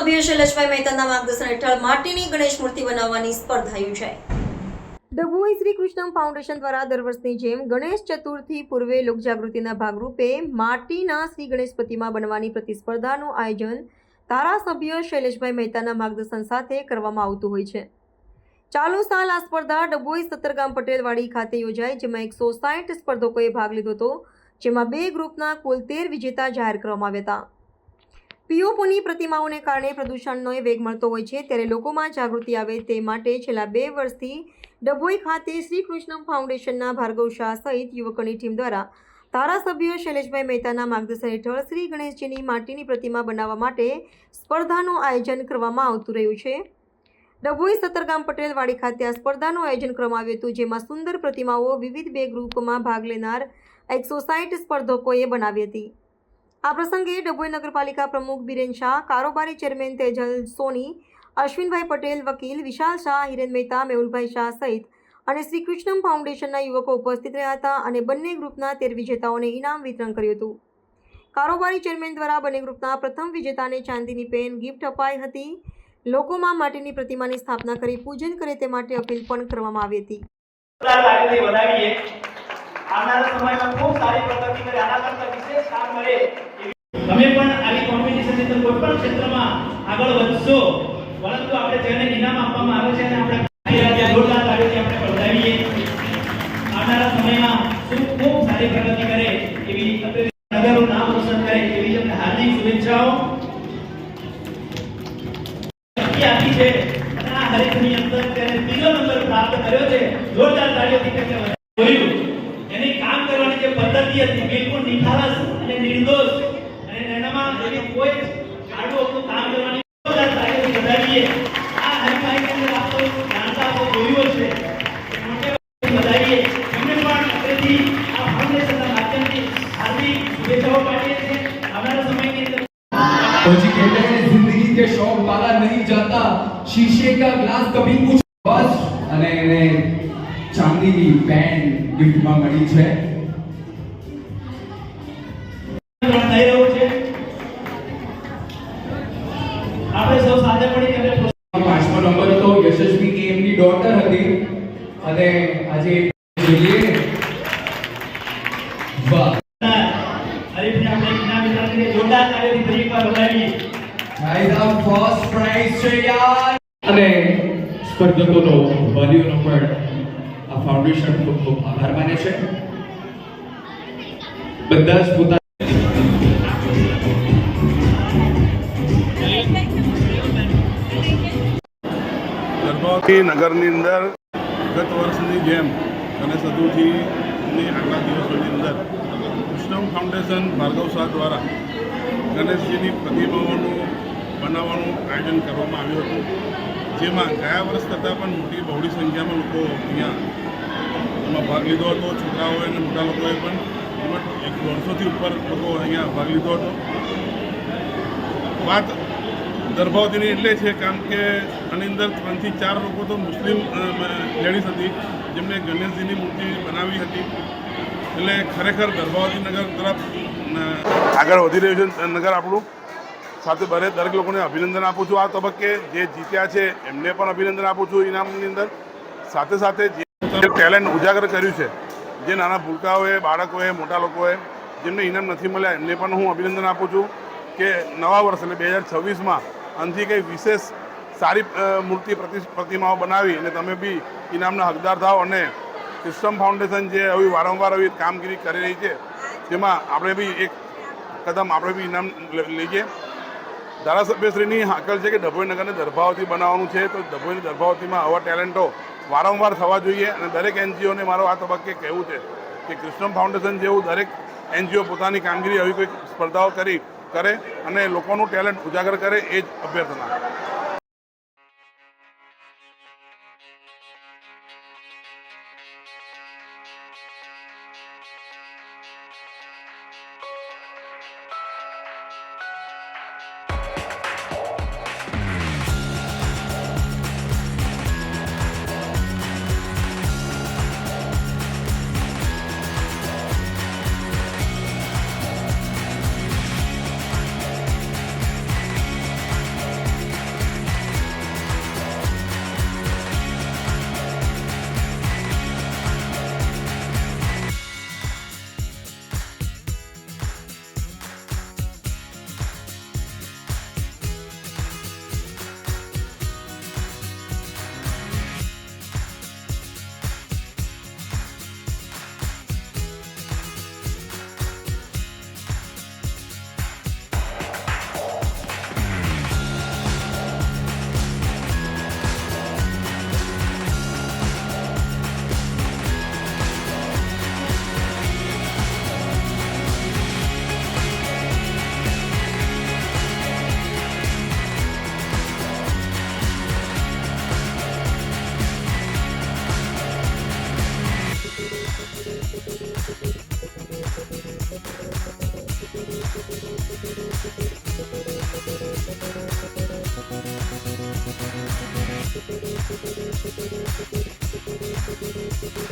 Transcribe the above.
ધારાસભ્ય શૈલેષભાઈ મહેતાના માર્ગદર્શન હેઠળ માટીની ગણેશ મૂર્તિ બનાવવાની સ્પર્ધા યોજાઈ ડભોઈ શ્રી કૃષ્ણ ફાઉન્ડેશન દ્વારા દર વર્ષની જેમ ગણેશ ચતુર્થી પૂર્વે લોકજાગૃતિના ભાગરૂપે માટીના શ્રી ગણેશ પ્રતિમા બનવાની પ્રતિસ્પર્ધાનું આયોજન ધારાસભ્ય શૈલેષભાઈ મહેતાના માર્ગદર્શન સાથે કરવામાં આવતું હોય છે. ચાલુ સાલ આ સ્પર્ધા ડભોઈ સત્તરગામ પટેલવાડી ખાતે યોજાઈ જેમાં એકસો સાઠ સ્પર્ધકોએ ભાગ લીધો હતો, જેમાં બે ગ્રુપના કુલ તેર વિજેતા જાહેર કરવામાં આવ્યા હતા. પીઓપોની પ્રતિમાઓને કારણે પ્રદૂષણનો વેગ મળતો હોય છે. ત્યારે લોકોમાં જાગૃતિ આવે તે માટે છેલ્લા બે વર્ષથી ડભોઈ ખાતે શ્રી કૃષ્ણ ફાઉન્ડેશનના ભાર્ગવ શાહ સહિત યુવકોની ટીમ દ્વારા ધારાસભ્ય શૈલેષભાઈ મહેતાના માર્ગદર્શન હેઠળ શ્રી ગણેશજીની માટીની પ્રતિમા બનાવવા માટે સ્પર્ધાનું આયોજન કરવામાં આવતું રહ્યું છે. ડભોઈ સત્તરગામ પટેલવાડી ખાતે આ સ્પર્ધાનું આયોજન કરવામાં આવ્યું હતું, જેમાં સુંદર પ્રતિમાઓ વિવિધ બે ગ્રુપમાં ભાગ લેનાર એકસો સાઠ સ્પર્ધકોએ બનાવી હતી. આ પ્રસંગે ડભોઈ નગરપાલિકા પ્રમુખ બિરેન શાહ, કારોબારી ચેરમેન તેજલ સોની, અશ્વિનભાઈ પટેલ વકીલ વિશાલ શાહ, હિરેન મહેતા, મેહુલભાઈ શાહ સહિત અને શ્રી કૃષ્ણમ ફાઉન્ડેશનના યુવકો ઉપસ્થિત રહ્યા હતા અને બંને ગ્રુપના તેર વિજેતાઓને ઇનામ વિતરણ કર્યું હતું. કારોબારી ચેરમેન દ્વારા બંને ગ્રુપના પ્રથમ વિજેતાને ચાંદીની પેન, ગિફ્ટ અપાઈ હતી. લોકોમાં માટેની પ્રતિમાની સ્થાપના કરી પૂજન કરે તે માટે અપીલ પણ કરવામાં આવી હતી. આવનારા સમયમાં ખૂબ સારી પ્રગતિ કરે, આના કરતા વિશેષ કામ કરે તમે પણ આવી કોમ્પિટિશનની અંદર કોઈ પણ ક્ષેત્રમાં આગળ વધશો, પરંતુ આપણે જેને ઇનામ આપવામાં આવે છે અને આપણે જોરદાર તાળીઓથી આપણે બધાવીએ આવનારા સમયમાં ખૂબ ખૂબ સારી પ્રગતિ કરે એવી નગરનું નામ રોશન કરે એવી તમને હાર્દિક શુભેચ્છાઓ. આપી છે. આ હરીફની અંદર તેને ત્રીજો નંબર પ્રાપ્ત કર્યો છે. જોરદાર તાળીઓથી વધાવ્યો. જોયું એની કામ કરવાની જે વ્યક્તિ હતી બિલકુલ નિખાલસ અને નિર્દોષ અને એનામાં એવી કોઈ આડું આપણું કામ કરવાની પછી કહેતા હૈ જિંદગી શોખ પાલા નહીં જાતા, શીશે ગ્લાસ કભી અને એને ચાંદીની બેન્ડ ગિફ્ટમાં મળી છે. અને આજે જોઈએ વાહ. હરીફને આપણે ઇનામ વિતરણ કરીએ જોરદાર તાળીઓથી ફરી એકવાર વધાવીએ ગાઈસ આ ફર્સ્ટ પ્રાઇઝ છે યાર. અને સ્પર્ધકોનો વાલીઓનો પણ આ ફાઉન્ડેશન ખૂબ ખૂબ આભાર માને છે. બધા જ પોતા નગરની અંદર ગત વર્ષની જેમ ગણેશ ચતુર્થીની આગલા દિવસોની અંદર કૃષ્ણમ ફાઉન્ડેશન ભાર્ગવ શાહ દ્વારા ગણેશજીની પ્રતિમાઓનું બનાવવાનું આયોજન કરવામાં આવ્યું હતું. જેમાં ગયા વર્ષ કરતાં પણ મોટી બહોળી સંખ્યામાં લોકો અહીંયા એમાં ભાગ લીધો હતો. છોકરાઓએ અને મોટા લોકોએ પણ એક દોઢસોથી ઉપર લોકો અહીંયા ભાગ લીધો હતો. વાત ગર્ભાવતીની એટલે છે કારણ કે આની અંદર ત્રણથી ચાર લોકો તો મુસ્લિમ લેડીઝ હતી, જેમને ગણેશજીની મૂર્તિ બનાવી હતી. એટલે ખરેખર ગર્ભાવતી નગર તરફ આગળ વધી રહ્યું છે નગર આપણું. સાથે બરે દરેક લોકોને અભિનંદન આપું છું આ તબક્કે. જે જીત્યા છે, એમને પણ અભિનંદન આપું છું ઇનામની અંદર. સાથે સાથે જે ટેલેન્ટ ઉજાગર કર્યું છે, જે નાના ભૂલકાઓએ, બાળકોએ, મોટા લોકોએ, જેમને ઇનામ નથી મળ્યા, એમને પણ હું અભિનંદન આપું છું કે નવા વર્ષ, એટલે બે હજાર છવ્વીસમાં આનાથી કંઈ વિશેષ સારી મૂર્તિ પ્રતિ, પ્રતિમાઓ બનાવી અને તમે બી ઇનામના હકદાર થાઓ અને સિસ્ટમ ફાઉન્ડેશન જે આવી વારંવાર આવી કામગીરી કરી રહી છે તેમાં આપણે બી એક કદમ આપણે બી ઇનામ લઈએ. ધારાસભ્યશ્રીની હાકલ છે કે ડભોઈ નગરને દરભાવતી બનાવવાનું છે, તો ડભોઈની દરભાવતીમાં આવા ટેલેન્ટો વારંવાર થવા જોઈએ અને દરેક એનજીઓને મારો આ તબક્કે કહેવું છે કે ક્રિસ્ટમ ફાઉન્ડેશન જેવું દરેક એનજીઓ પોતાની કામગીરી આવી કોઈ સ્પર્ધાઓ કરી કરે અને લોકોનું ટેલેન્ટ ઉજાગર કરે એ જ અભ્યર્થના. Thank you.